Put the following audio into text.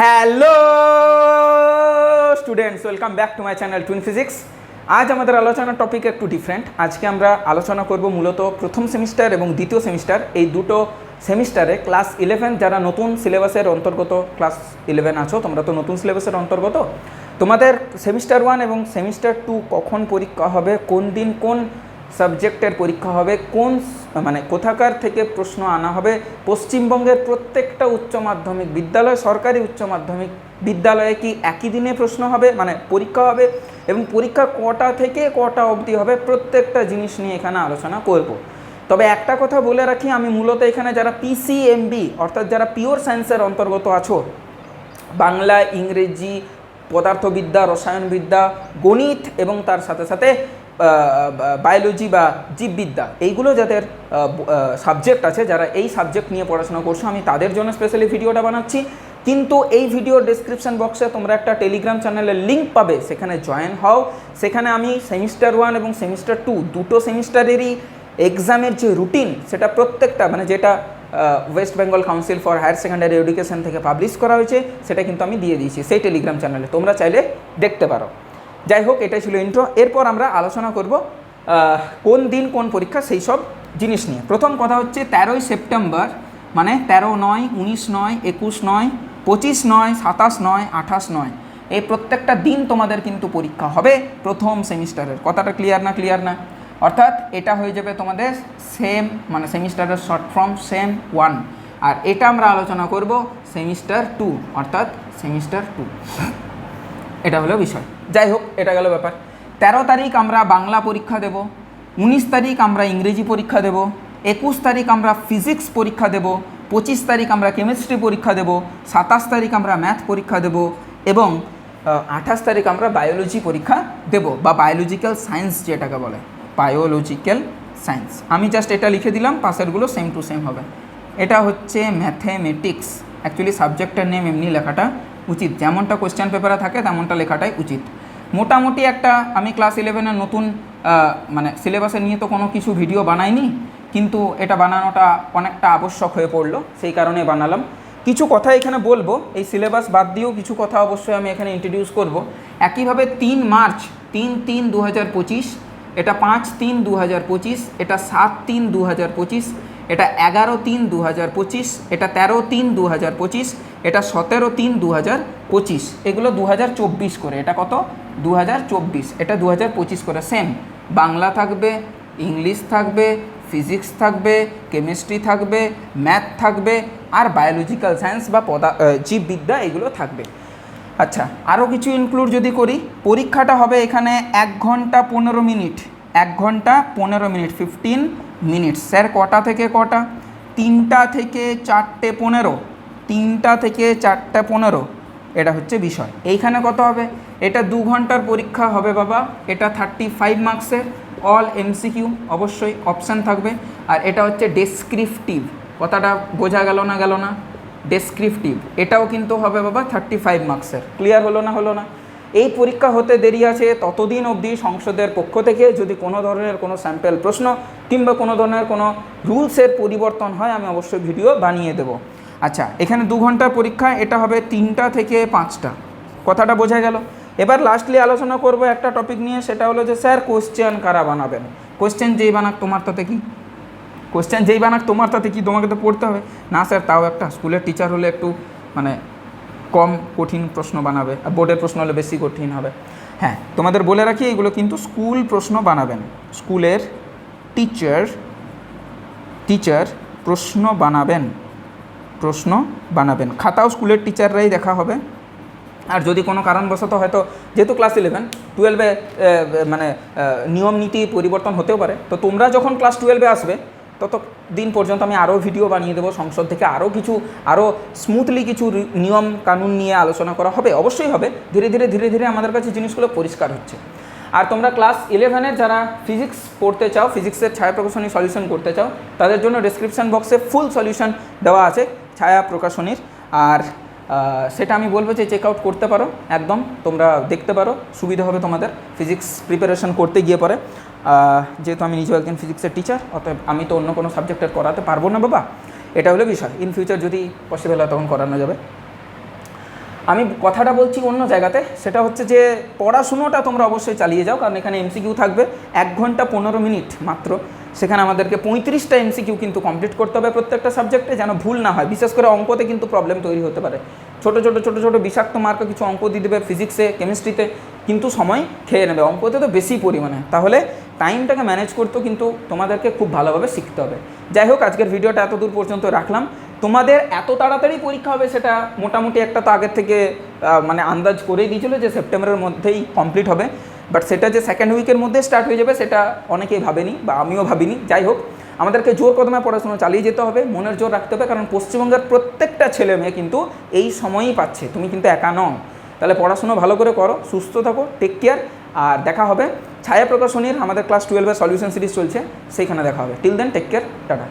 Hello students welcome back to my channel twin physics আজ আমাদের আলোচনার টপিক একটু ডিফারেন্ট আজকে আমরা আলোচনা করব মূলত প্রথম সেমিস্টার এবং দ্বিতীয় সেমিস্টার এই দুটো সেমিস্টারে ক্লাস ইলেভেন যারা নতুন সিলেবাসের অন্তর্গত ক্লাস ইলেভেন আছো, তোমরা তো নতুন সিলেবাসের অন্তর্গত। তোমাদের সেমিস্টার ওয়ান এবং সেমিস্টার টু কখন পরীক্ষা হবে, কোন দিন কোন সাবজেক্টের পরীক্ষা হবে, কোন মানে কোথাকার থেকে প্রশ্ন আনা হবে, পশ্চিমবঙ্গের প্রত্যেকটা উচ্চ মাধ্যমিক বিদ্যালয়, সরকারি উচ্চ মাধ্যমিক বিদ্যালয়ে কি একই দিনে প্রশ্ন হবে? মানে পরীক্ষা হবে এবং পরীক্ষা কটা থেকে কটা অবধি হবে? প্রত্যেকটা জিনিস নিয়ে এখানে আলোচনা করব। তবে একটা কথা বলে রাখি, আমি মূলত এখানে যারা পিসিএমবি অর্থাৎ যারা পিওর সায়েন্সের অন্তর্গত আছো, বাংলা, ইংরেজি, পদার্থবিদ্যা, রসায়নবিদ্যা, গণিত এবং তার সাথে সাথে বায়োলজি বা জীববিদ্যা, এইগুলো যাদের সাবজেক্ট আছে, যারা এই সাবজেক্ট নিয়ে পড়াশোনা করছ, আমি তাদের জন্য স্পেশালি ভিডিওটা বানাচ্ছি। কিন্তু এই ভিডিওর ডিসক্রিপশন বক্সে তোমরা একটা টেলিগ্রাম চ্যানেলের লিঙ্ক পাবে, সেখানে জয়েন হও। সেখানে আমি সেমিস্টার ওয়ান এবং সেমিস্টার টু দুটো সেমিস্টারেরই এক্সামের যে রুটিন সেটা প্রত্যেকটা মানে যেটা West Bengal council for higher secondary education থেকে পাবলিশ করা হয়েছে, সেটা কিন্তু আমি দিয়ে দিয়েছি, সেই টেলিগ্রাম চ্যানেলে তোমরা চাইলে দেখতে পারো। যাই হোক, এটাই ছিল ইন্ট্রো এরপর আমরা আলোচনা করব কোন দিন কোন পরীক্ষা, সেই সব জিনিস নিয়ে। প্রথম কথা হচ্ছে তেরোই সেপ্টেম্বর মানে তেরো নয়, উনিশ নয়, একুশ নয়, পঁচিশ নয়, সাতাশ নয়, আঠাশ নয়। এই প্রত্যেকটা দিন তোমাদের কিন্তু পরীক্ষা হবে প্রথম সেমিস্টারের। কথাটা ক্লিয়ার না ক্লিয়ার না? অর্থাৎ এটা হয়ে যাবে তোমাদের সেম মানে সেমিস্টারের শর্ট ফর্ম সেম ওয়ান আর এটা আমরা আলোচনা করব সেমিস্টার টু অর্থাৎ সেমিস্টার টু এটা হলো বিষয়। যাই হোক, এটা গেল ব্যাপার। তেরো তারিখ আমরা বাংলা পরীক্ষা দেব, উনিশ তারিখ আমরা ইংরেজি পরীক্ষা দেব, একুশ তারিখ আমরা ফিজিক্স পরীক্ষা দেব, পঁচিশ তারিখ আমরা কেমিস্ট্রি পরীক্ষা দেব, সাতাশ তারিখ আমরা ম্যাথ পরীক্ষা দেব এবং আঠাশ তারিখ আমরা বায়োলজি পরীক্ষা দেব বা বায়োলজিক্যাল সায়েন্স যেটাকে বলে, বায়োলজিক্যাল সায়েন্স। আমি জাস্ট এটা লিখে দিলাম, পাশেরগুলো সেম টু সেম হবে। এটা হচ্ছে ম্যাথেমেটিক্স। অ্যাকচুয়ালি সাবজেক্টের নেম এমনি লেখাটা উচিত। যেমনটা কোয়েশ্চেন পেপারে থাকে, তেমনটা লেখাটাই উচিত। মোটামুটি একটা, আমি ক্লাস ইলেভেনের নতুন মানে সিলেবাসে নিয়ে তো কোনো কিছু ভিডিও বানাইনি, কিন্তু এটা বানানোটা অনেকটা আবশ্যক হয়ে পড়ল, সেই কারণে বানালাম। কিছু কথা এখানে বলব, এই সিলেবাস বাদ দিয়েও কিছু কথা অবশ্যই আমি এখানে ইন্ট্রোডিউস করব। একইভাবে তিন মার্চ, তিন তিন দু এটা পাঁচ তিন দু এটা সাত তিন দু এটা এগারো তিন দু হাজার পঁচিশ, এটা তেরো তিন দু হাজার পঁচিশ, এটা সতেরো তিন দু হাজার পঁচিশ। এগুলো দু হাজার চব্বিশ করে, এটা কত? দু হাজার চব্বিশ, এটা দু হাজার পঁচিশ করে সেম বাংলা থাকবে, ইংলিশ থাকবে ফিজিক্স থাকবে কেমিস্ট্রি থাকবে ম্যাথ থাকবে, আর বায়োলজিক্যাল সায়েন্স বা পদা জীববিদ্যা এগুলো থাকবে। আচ্ছা আরও কিছু ইনক্লুড যদি করি, পরীক্ষাটা হবে এখানে এক ঘণ্টা পনেরো মিনিট, এক ঘণ্টা পনেরো মিনিট ফিফটিন মিনিট স্যার, কটা থেকে কটা? তিনটা থেকে চারটে পনেরো। তিনটা থেকে চারটে পনেরো। এটা হচ্ছে বিষয়। এইখানে কত হবে? এটা দু ঘণ্টার পরীক্ষা হবে বাবা। এটা থার্টি ফাইভ মার্কসের অল এমসিকিউ অবশ্যই অপশান থাকবে। আর এটা হচ্ছে ডেসক্রিপটিভ কথাটা বোঝা গেল না গেল না? ডেসক্রিপটিভ এটাও কিন্তু হবে বাবা থার্টি ফাইভ মার্কসের ক্লিয়ার হলো না হলো না? এই পরীক্ষা হতে দেরি আছে, ততদিন অবধি সংসদের পক্ষ থেকে যদি কোনো ধরনের কোনো স্যাম্পেল প্রশ্ন কিংবা কোনো ধরনের কোনো রুলসের পরিবর্তন হয়, আমি অবশ্যই ভিডিও বানিয়ে দেবো। আচ্ছা এখানে দু ঘণ্টার পরীক্ষা, এটা হবে তিনটা থেকে পাঁচটা। কথাটা বোঝা গেল? এবার লাস্টলি আলোচনা করব একটা টপিক নিয়ে, সেটা হলো যে স্যার কোশ্চেন কারা বানাবেন? কোশ্চেন যেই বানাক তোমার তাতে কি? কোশ্চেন যেই বানাক তোমার তাতে কি? তোমাকে তো পড়তে হবে। না স্যার তাও একটা স্কুলের টিচার হলে একটু মানে কম কঠিন প্রশ্ন বানাবে, আর বোর্ডের প্রশ্ন হলে বেশি কঠিন হবে। হ্যাঁ তোমাদের বলে রাখি, এগুলো কিন্তু স্কুল প্রশ্ন বানাবেন। স্কুলের টিচার টিচার প্রশ্ন বানাবেন। প্রশ্ন বানাবেন। খাতাও স্কুলের টিচাররাই দেখা হবে। আর যদি কোনো কারণবশত হয়তো, যেহেতু ক্লাস ইলেভেন টুয়েলভে মানে নিয়ম নীতি পরিবর্তন হতেও পারে, তো তোমরা যখন ক্লাস টুয়েলভে আসবে তত দিন পর্যন্ত আমি আরও ভিডিও বানিয়ে দেবো, সংসদ থেকে আরও কিছু, আরও স্মুথলি কিছু নিয়ম কানুন নিয়ে আলোচনা করা হবে, অবশ্যই হবে। ধীরে ধীরে ধীরে ধীরে আমাদের কাছে জিনিসগুলো পরিষ্কার হচ্ছে। আর তোমরা ক্লাস ইলেভেনের যারা ফিজিক্স পড়তে চাও ফিজিক্সের ছায়া প্রকাশনী সলিউশন করতে চাও, তাদের জন্য ডিসক্রিপশন বক্সে ফুল সলিউশন দেওয়া আছে, ছায়া প্রকাশনীর। আর সেটা আমি বলব যে চেক আউট করতে পারো, একদম তোমরা দেখতে পারো, সুবিধা হবে তোমাদের ফিজিক্স প্রিপারেশন করতে গিয়ে পরে। যেহেতু আমি নিজেও একজন ফিজিক্সের টিচার অতএব আমি তো অন্য কোনো সাবজেক্টের করাতে পারব না, বাবা। এটা হলো বিষয়। ইন ফিউচার যদি পসিবল হয় তখন করানো যাবে। আমি কথাটা বলছি অন্য জায়গাতে। সেটা হচ্ছে যে, পড়াশুনোটা তোমরা অবশ্যই চালিয়ে যাও, কারণ এখানে এমসিকিউ থাকবে এক ঘণ্টা পনেরো মিনিট মাত্র। সেখানে আমাদেরকে পঁয়ত্রিশটা এমসিকিউ কিন্তু কমপ্লিট করতে হবে প্রত্যেকটা সাবজেক্টে যেন ভুল না হয়। বিশেষ করে অঙ্কতে কিন্তু প্রবলেম তৈরি হতে পারে। ছোটো ছোটো ছোটো ছোটো বিষাক্ত মার্কে কিছু অঙ্ক দিয়ে দেবে ফিজিক্সে কেমিস্ট্রিতে কিন্তু সময় খেয়ে নেবে। অঙ্কতে তো বেশি পরিমাণে। তাহলে টাইমটাকে ম্যানেজ করতেও কিন্তু তোমাদেরকে খুব ভালোভাবে শিখতে হবে। যাই হোক, আজকের ভিডিওটা এত দূর পর্যন্ত রাখলাম। তোমাদের এত তাড়াতাড়ি পরীক্ষা হবে সেটা মোটামুটি একটা তো আগের থেকে মানে আন্দাজ করেই দিয়েছিল যে সেপ্টেম্বরের মধ্যেই কমপ্লিট হবে। বাট সেটা যে সেকেন্ড উইকের মধ্যে স্টার্ট হয়ে যাবে সেটা অনেকেই ভাবেনি বা আমিও ভাবিনি। যাই হোক, আমাদেরকে জোর কদমে পড়াশোনা চালিয়ে যেতে হবে, মনের জোর রাখতে হবে। কারণ পশ্চিমবঙ্গের প্রত্যেকটা ছেলে মেয়ে কিন্তু এই সময়ই পাচ্ছে। তুমি কিন্তু একা নও। তাহলে পড়াশুনো ভালো করে করো, সুস্থ থাকো টেক কেয়ার আর দেখা হবে ছায়া প্রকাশনীর আমাদের ক্লাস টুয়েলভের সলিউশন সিরিজ চলছে, সেইখানে দেখা হবে। Till then take care tata.